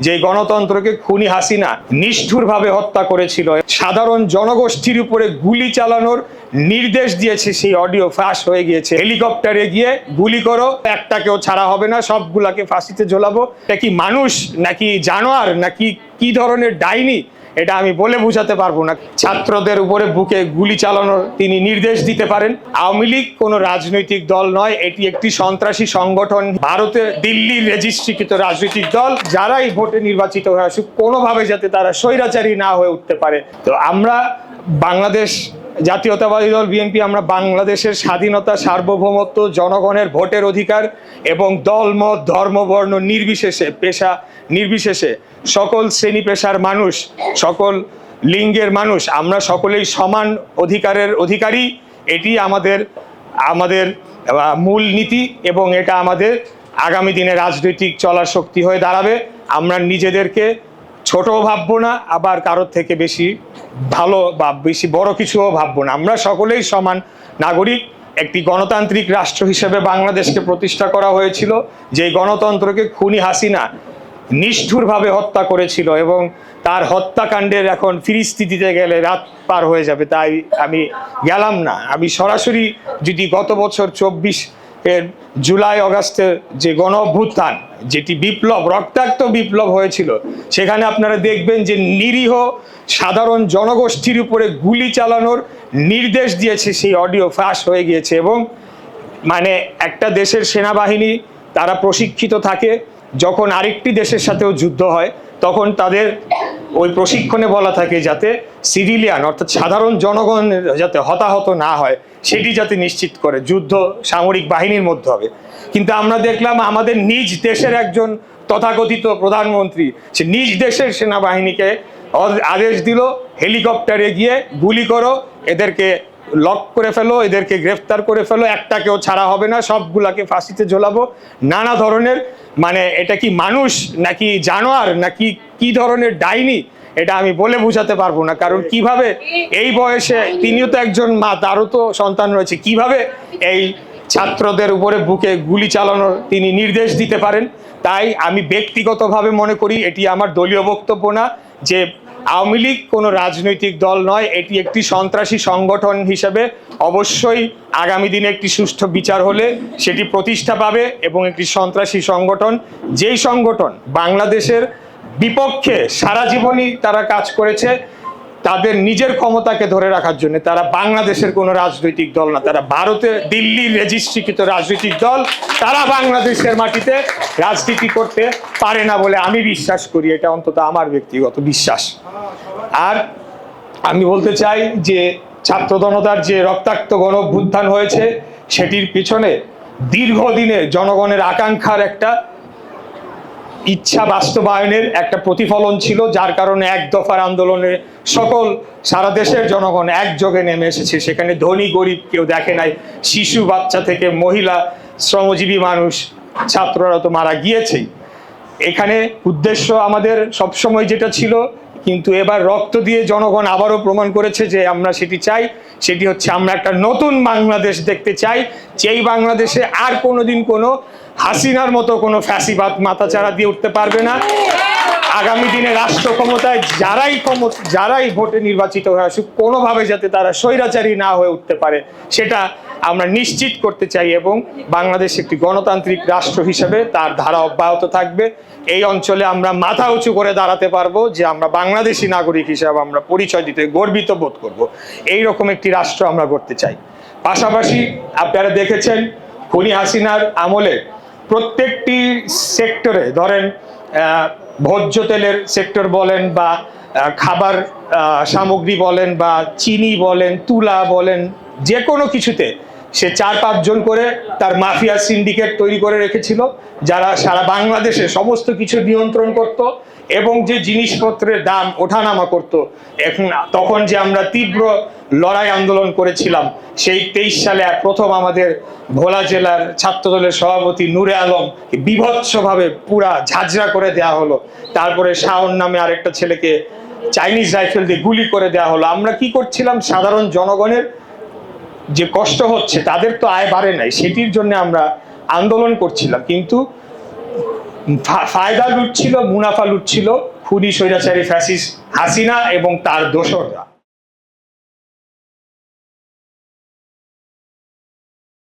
যে গণতন্ত্রকে খুনি হাসিনা নিষ্ঠুরভাবে হত্যা করেছিল, সাধারণ জনগোষ্ঠীর উপরে গুলি চালানোর নির্দেশ দিয়েছে, সেই অডিও ফাঁস হয়ে গিয়েছে। হেলিকপ্টারে গিয়ে গুলি করো একটা কেউ ছাড়া হবে না, সবগুলাকে ফাঁসিতে ঝোলাবো। এটা কি মানুষ, নাকি জানোয়ার, নাকি কি ধরনের ডাইনি? এটা আমি বলে বুঝাতে পারব না। ছাত্রদের উপরে বুকে গুলি চালানোর তিনি নির্দেশ দিতে পারেন। আওয়ামী লীগ কোনো রাজনৈতিক দল নয়, এটি একটি সন্ত্রাসী সংগঠন। ভারতে দিল্লির রেজিস্ট্রিকৃত রাজনৈতিক দল, যারাই ভোটে নির্বাচিত হয়ে আসুক, কোনোভাবে যাতে তারা স্বৈরাচারী না হয়ে উঠতে পারে। তো আমরা বাংলাদেশ জাতীয়তাবাদী দল বিএনপি, আমরা বাংলাদেশের স্বাধীনতা, সার্বভৌমত্ব, জনগণের ভোটের অধিকার এবং দলমত ধর্ম, বর্ণ নির্বিশেষে, পেশা নির্বিশেষে সকল শ্রেণি পেশার মানুষ, সকল লিঙ্গের মানুষ, আমরা সকলেই সমান অধিকারের অধিকারী। এটি আমাদের আমাদের মূল নীতি এবং এটা আমাদের আগামী দিনে রাজনৈতিক চলার শক্তি হয়ে দাঁড়াবে। আমরা নিজেদেরকে ছোটও ভাববো না, আবার কারোর থেকে বেশি ভালো বা বেশি বড় কিছুও ভাববো না। আমরা সকলেই সমান নাগরিক। একটি গণতান্ত্রিক রাষ্ট্র হিসেবে বাংলাদেশকে প্রতিষ্ঠা করা হয়েছিল, যে গণতন্ত্রকে খুনি হাসিনা নিষ্ঠুরভাবে হত্যা করেছিল এবং তার হত্যাকাণ্ডের এখন ফিরিস্তি দিতে গেলে রাত পার হয়ে যাবে, তাই আমি গেলাম না। আমি সরাসরি যদি গত বছর চব্বিশ এর জুলাই অগাস্টের যে গণ অভ্যুত্থান যেটি বিপ্লব, রক্তাক্ত বিপ্লব হয়েছিল, সেখানে আপনারা দেখবেন যে নিরীহ সাধারণ জনগোষ্ঠীর উপরে গুলি চালানোর নির্দেশ দিয়েছে সেই অডিও ফাঁস হয়ে গিয়েছে এবং মানে একটা দেশের সেনাবাহিনী তারা প্রশিক্ষিত থাকে, যখন আরেকটি দেশের সাথেও যুদ্ধ হয়, তখন তাদের ওই প্রশিক্ষণে বলা থাকে যাতে সিভিলিয়ান, অর্থাৎ সাধারণ জনগণ যাতে হতাহত না হয়, সেটি যাতে নিশ্চিত করে। যুদ্ধ সামরিক বাহিনীর মধ্যে হবে। কিন্তু আমরা দেখলাম আমাদের নিজ দেশের একজন তথাকথিত প্রধানমন্ত্রী, সে নিজ দেশের সেনাবাহিনীকে আদেশ দিল, হেলিকপ্টারে গিয়ে গুলি করো, এদেরকে লক করে ফেলো, এদেরকে গ্রেফতার করে ফেলো, একটাকেও ছাড়া হবে না, সবগুলাকে ফাঁসিতে ঝোলাবো। নানা ধরনের মানে এটা কি মানুষ নাকি জানোয়ার নাকি কি ধরনের ডাইনি? এটা আমি বলে বুঝাতে পারব না। কারণ কীভাবে এই বয়সে তিনিও তো একজন মা, তারও তো সন্তান রয়েছে। কীভাবে এই ছাত্রদের উপরে বুকে গুলি চালানোর তিনি নির্দেশ দিতে পারেন? তাই আমি ব্যক্তিগতভাবে মনে করি এটি আমার দলীয় বক্তব্য না যে আওয়ামী লীগ কোনো রাজনৈতিক দল নয়, এটি একটি সন্ত্রাসী সংগঠন হিসেবে অবশ্যই আগামী দিনে একটি সুষ্ঠু বিচার হলে সেটি প্রতিষ্ঠা পাবে এবং একটি সন্ত্রাসী সংগঠন, যেই সংগঠন বাংলাদেশের বিপক্ষে সারা জীবনই তারা কাজ করেছে তাদের নিজের ক্ষমতাকে ধরে রাখার জন্য তারা বাংলাদেশের কোনো রাজনৈতিক দল না। তারা ভারতে দিল্লির রেজিস্ট্রিকৃত রাজনৈতিক দল। তারা বাংলাদেশের মাটিতে রাজনীতি করতে পারে না বলে আমি বিশ্বাস করি। এটা অন্তত আমার ব্যক্তিগত বিশ্বাস। আর আমি বলতে চাই যে ছাত্র জনতার যে রক্তাক্ত গণ অভ্যুত্থান হয়েছে, সেটির পিছনে দীর্ঘদিনের জনগণের আকাঙ্ক্ষার একটা ইচ্ছা বাস্তবায়নের একটা প্রতিফলন ছিল, যার কারণে এক দফার আন্দোলনে সকল সারা দেশের জনগণ একযোগে নেমে এসেছে। সেখানে ধনী, গরিব কেউ দেখে নাই। শিশু, বাচ্চা থেকে মহিলা, শ্রমজীবী মানুষ, ছাত্ররা তো মারা গিয়েছেই। এখানে উদ্দেশ্য আমাদের সবসময় যেটা ছিল কিন্তু এবার রক্ত দিয়ে জনগণ আবারও প্রমাণ করেছে যে আমরা সেটি চাই। সেটি হচ্ছে আমরা একটা নতুন বাংলাদেশ দেখতে চাই, যেই বাংলাদেশে আর কোনোদিন কোনো হাসিনার মতো কোনো ফ্যাসিবাদ মাথাচাড়া দিয়ে উঠতে পারবে না। আগামী দিনে রাষ্ট্র ক্ষমতায় যারাই ক্ষমতা যারাই ভোটে নির্বাচিত হয়ে আসুক, কোনোভাবে যাতে তারা স্বৈরাচারী না হয়ে উঠতে পারে, সেটা আমরা নিশ্চিত করতে চাই এবং বাংলাদেশ একটি গণতান্ত্রিক রাষ্ট্র হিসেবে তার ধারা অব্যাহত থাকবে। এই অঞ্চলে আমরা মাথা উঁচু করে দাঁড়াতে পারব যে আমরা বাংলাদেশি নাগরিক হিসাবে আমরা পরিচয় দিতে, গর্বিত বোধ করব। এই রকম একটি রাষ্ট্র আমরা করতে চাই। পাশাপাশি আপনারা দেখেছেন খুনি হাসিনার আমলে প্রত্যেকটি সেক্টরে ধরেন ভোজ্য তেলের সেক্টর বলেন বা খাবার সামগ্রী বলেন বা চিনি বলেন, তুলা বলেন যে কোনো কিছুতে সে চার পাঁচজন করে তার মাফিয়া সিন্ডিকেট তৈরি করে রেখেছিল, যারা সারা বাংলাদেশে সমস্ত কিছু নিয়ন্ত্রণ করত। এবং যে জিনিসপত্রের দাম ওঠানামা করত, এখন তখন যে আমরা তীব্র লড়াই আন্দোলন করেছিলাম, সেই তেইশ সালে প্রথম আমাদের ভোলা জেলার ছাত্রদলের সভাপতি নূরে আলম বিভৎসভাবে পুরা ঝাঁঝরা করে দেয়া হলো। তারপরে শাওন নামে আরেকটা ছেলেকে চাইনিজ রাইফেল দিয়ে গুলি করে দেওয়া হলো। আমরা কি করছিলাম? সাধারণ জনগণের যে কষ্ট হচ্ছে, তাদের তো আয় বাড়ে নাই। সেটির জন্য আমরা আন্দোলন করছিলাম। কিন্তু ফায়দা লুটছিল মুনাফা লুটছিল খুনি স্বৈরাচারী ফ্যাসিস হাসিনা এবং তার দোসররা।